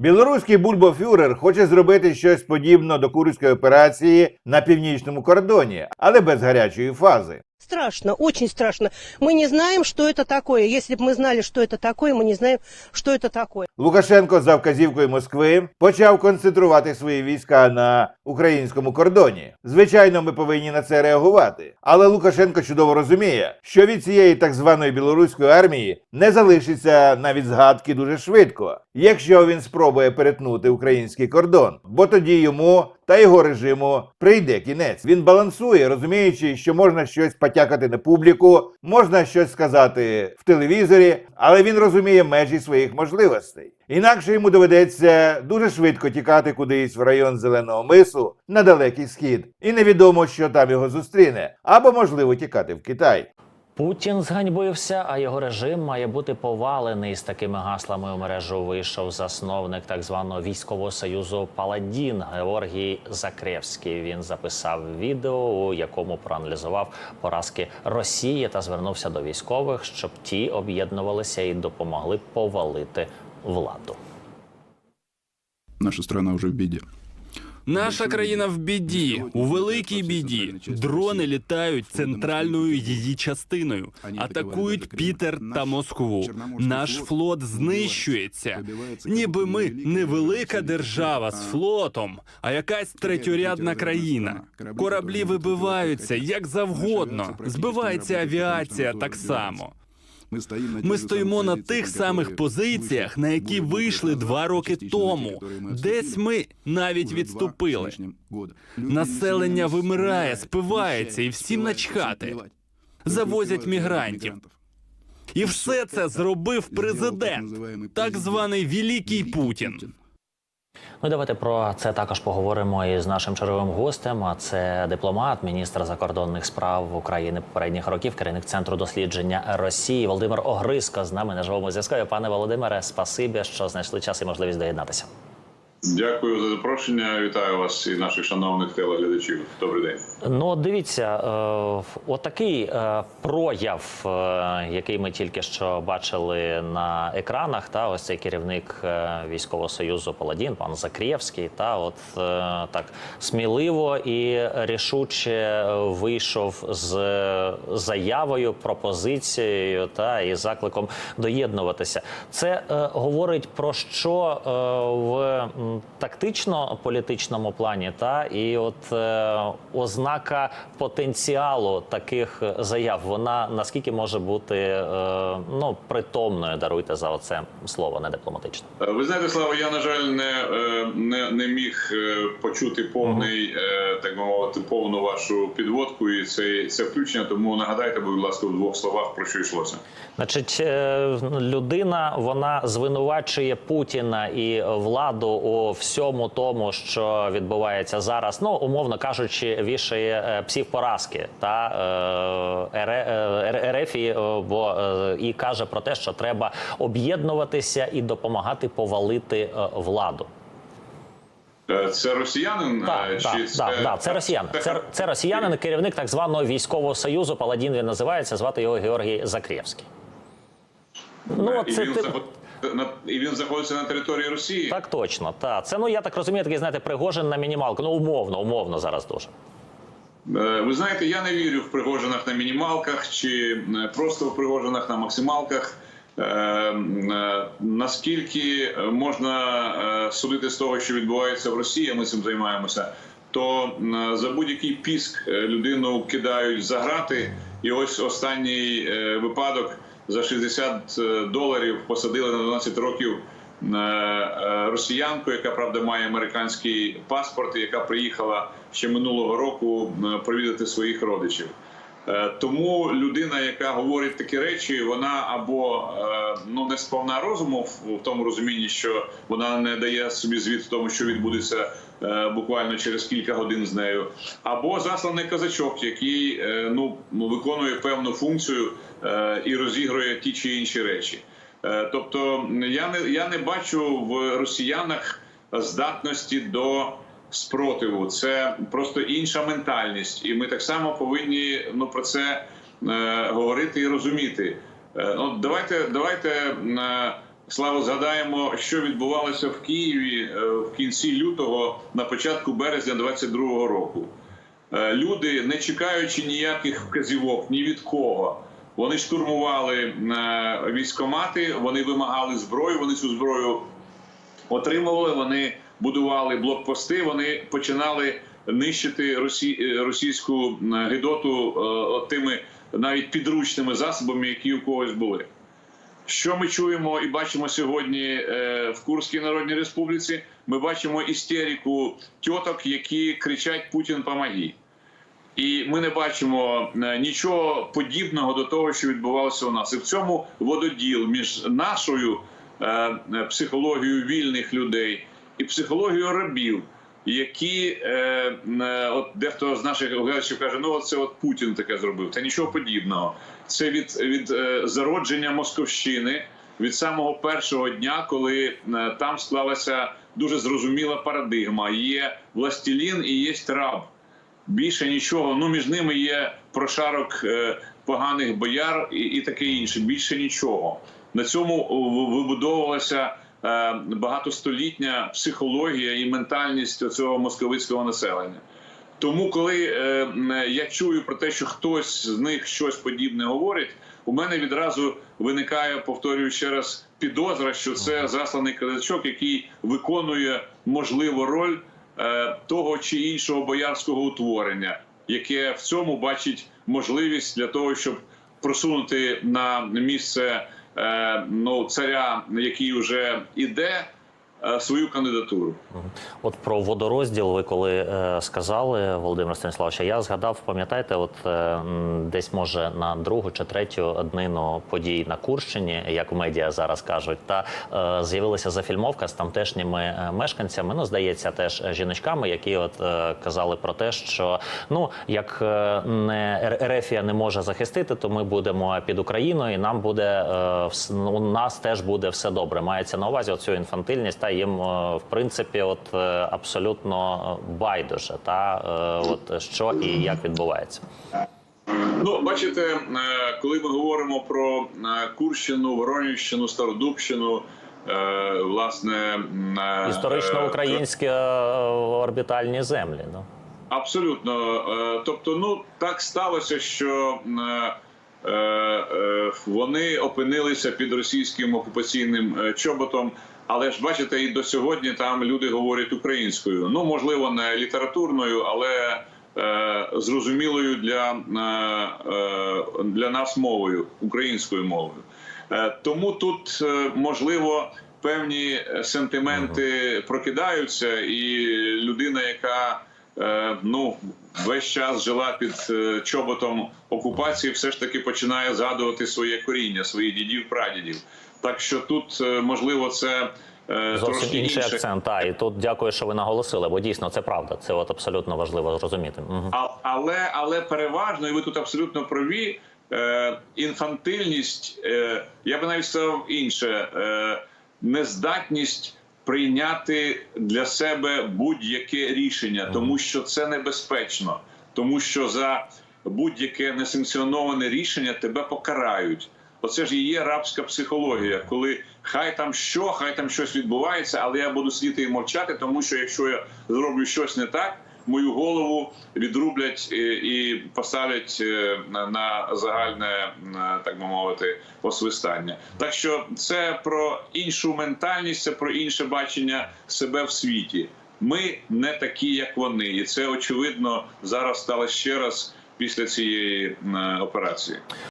Білоруський бульбофюрер хоче зробити щось подібне до курської операції на північному кордоні, але без гарячої фази. Страшно, очень страшно. Мы не знаем, что это такое. Если бы мы знали, что это такое, мы не знаем, что это такое. Лукашенко за вказівкою Москви почав концентрувати свої війська на українському кордоні. Звичайно, ми повинні на це реагувати. Але Лукашенко чудово розуміє, що від цієї так званої білоруської армії не залишиться навіть згадки дуже швидко, якщо він спробує перетнути український кордон, бо тоді йому та його режиму прийде кінець. Він балансує, розуміючи, що можна щось потякати на публіку, можна щось сказати в телевізорі, але він розуміє межі своїх можливостей. Інакше йому доведеться дуже швидко тікати кудись в район Зеленого мису на далекий схід, і невідомо, що там його зустріне, або можливо тікати в Китай. Путін зганьбився, а його режим має бути повалений. З такими гаслами у мережу вийшов засновник так званого військового союзу Паладін Георгій Закревський. Він записав відео, у якому проаналізував поразки Росії та звернувся до військових, щоб ті об'єднувалися і допомогли повалити владу. Наша страна уже в беде. Наша країна в біді, у великій біді. Дрони літають центральною її частиною, атакують Пітер та Москву. Наш флот знищується. Ніби ми невелика держава з флотом, а якась третьорядна країна. Кораблі вибиваються як завгодно. Збивається авіація так само. Ми стоїмо на тих самих позиціях, на які вийшли два роки тому. Десь ми навіть відступили. Населення вимирає, спивається, і всім начхати. Завозять мігрантів. І все це зробив президент, так званий Великий Путін. Ну давайте про це також поговоримо із нашим черговим гостем. А це дипломат, міністр закордонних справ України попередніх років, керівник центру дослідження Росії Володимир Огриско з нами на живому зв'язку. Пане Володимире, спасибі, що знайшли час і можливість доєднатися. Дякую за запрошення. Вітаю вас і наших шановних телеглядачів. Добрий день. Ну, дивіться, е, отакий е, прояв, е, який ми тільки що бачили на екранах. Та ось цей керівник військового союзу Паладін, пан Закрєвський, та от так сміливо і рішуче вийшов з заявою, пропозицією та і закликом доєднуватися. Це говорить про що в м, тактично-політичному плані, та і от е, ознака потенціалу таких заяв, вона наскільки може бути е, ну притомною, даруйте за оце слово, не дипломатично. Е, Ви знаєте, Слава, я на жаль не, е, не, не міг е, почути повний, е, так мовити, повну вашу підводку і це, це включення. Тому нагадайте, будь ласка, в двох словах про що йшлося. Значить, людина вона звинувачує Путіна і владу у всьому тому, що відбувається зараз. Ну умовно кажучи, вішає е, псів поразки та е, Ере- е, е, бо і каже про те, що треба об'єднуватися і допомагати повалити владу. Це росіянин Так, е, так, це, так, так, це росіян. Це, це росіянин, керівник так званого військового союзу. Паладін він називається. Звати його Георгій Закрєвський. Ну, це він ти- заход- на- і він знаходиться на території Росії. Так точно, так. Це ну я так розумію, такий знаєте, Пригожин на мінімалку. Ну умовно, умовно зараз дуже. Е, Ви знаєте, я не вірю в пригожинах на мінімалках чи е, просто в пригожинах на максималках. Е, Наскільки можна судити з того, що відбувається в Росії, ми цим займаємося, то за будь-який піск людину кидають за грати. І ось останній випадок за 60 доларів посадили на 12 років е, е, росіянку, яка правда має американський паспорт, яка приїхала ще минулого року е, провідати своїх родичів. Е, Тому людина, яка говорить такі речі, вона або е, ну не сповна розуму в тому розумінні, що вона не дає собі звіт в тому, що відбудеться е, буквально через кілька годин з нею, або засланий казачок, який е, ну виконує певну функцію е, і розігрує ті чи інші речі. Е, Тобто я не я не бачу в росіянах здатності до спротиву. Це просто інша ментальність, і ми так само повинні ну про це е, говорити і розуміти. Е, ну давайте давайте е, Слава згадаємо, що відбувалося в Києві е, в кінці лютого на початку березня 22-го року. Е, Люди, не чекаючи ніяких вказівок ні від кого, вони штурмували е, військомати, вони вимагали зброю. Вони цю зброю отримували. Вони будували блокпости. Вони починали нищити російську гидоту тими навіть підручними засобами, які у когось були. Що ми чуємо і бачимо сьогодні е, в Курській Народній Республіці? Ми бачимо істерику тьоток, які кричать Путін помоги. І ми не бачимо е, нічого подібного до того, що відбувалося у нас. І в цьому вододіл між нашою е, психологією вільних людей і психологією рабів, які е, е, от дехто з наших глядачів каже: ну це от Путін таке зробив. Та нічого подібного. Це від, від е, зародження Московщини від самого першого дня, коли е, там склалася дуже зрозуміла парадигма: є властелін і є раб. Більше нічого. Ну між ними є прошарок поганих бояр і, і таке інше. Більше нічого. На цьому вибудовувалася багатостолітня психологія і ментальність цього московицького населення. Тому, коли е, я чую про те, що хтось з них щось подібне говорить, у мене відразу виникає, повторюю ще раз, підозра, що це засланий казачок, який виконує можливо роль е, того чи іншого боярського утворення, яке в цьому бачить можливість для того, щоб просунути на місце е, ну, царя, який вже іде, е, свою кандидатуру. От про водорозділ ви коли е, сказали, Володимир Станіславович, я згадав, пам'ятаєте, от е, десь може на другу чи третю днину подій на Курщині, як в медіа зараз кажуть, та е, з'явилася зафільмовка з тамтешніми е, мешканцями. Ну, здається, теж жіночками, які от е, казали про те, що ну як е, не Ерефія не може захистити, то ми будемо під Україною, і нам буде е, вс- ну, у нас теж буде все добре. Мається на увазі оцю інфантильність, та їм е, в принципі, от е, абсолютно байдуже, та е, от що і як відбувається. Ну, бачите, коли ми говоримо про Курщину, Воронівщину, Стародубщину, власне Історично українські орбітальні землі. Ну. Абсолютно. Тобто, ну так сталося, що вони опинилися під російським окупаційним е, чоботом. Але ж бачите, і до сьогодні там люди говорять українською. Ну можливо, не літературною, але е, зрозумілою для, е, е, для нас мовою, українською мовою. Е, Тому тут е, можливо певні сентименти прокидаються, і людина, яка е, ну весь час жила під е, чоботом окупації, все ж таки починає згадувати своє коріння, своїх дідів, прадідів. Так що тут е, можливо це е, Зовсім інший інше. акцент. Та і тут дякую, що ви наголосили, бо дійсно це правда. Це от абсолютно важливо зрозуміти. Мгм. А, але, але переважно, і ви тут абсолютно праві. Е, інфантильність, е, я би навіть сказав інше, е, нездатність прийняти для себе будь-яке рішення, тому що це небезпечно, тому що за будь-яке несанкціоноване рішення тебе покарають. Оце ж і є рабська психологія, коли хай там що, хай там щось відбувається, але я буду сидіти і мовчати, тому що якщо я зроблю щось не так, мою голову відрублять і, і поставлять е, на, загальне, так би мовити, освистання. Так що це про іншу ментальність, це про інше бачення себе в світі. Ми не такі, як вони, і це очевидно зараз стало ще раз після цієї е, операції.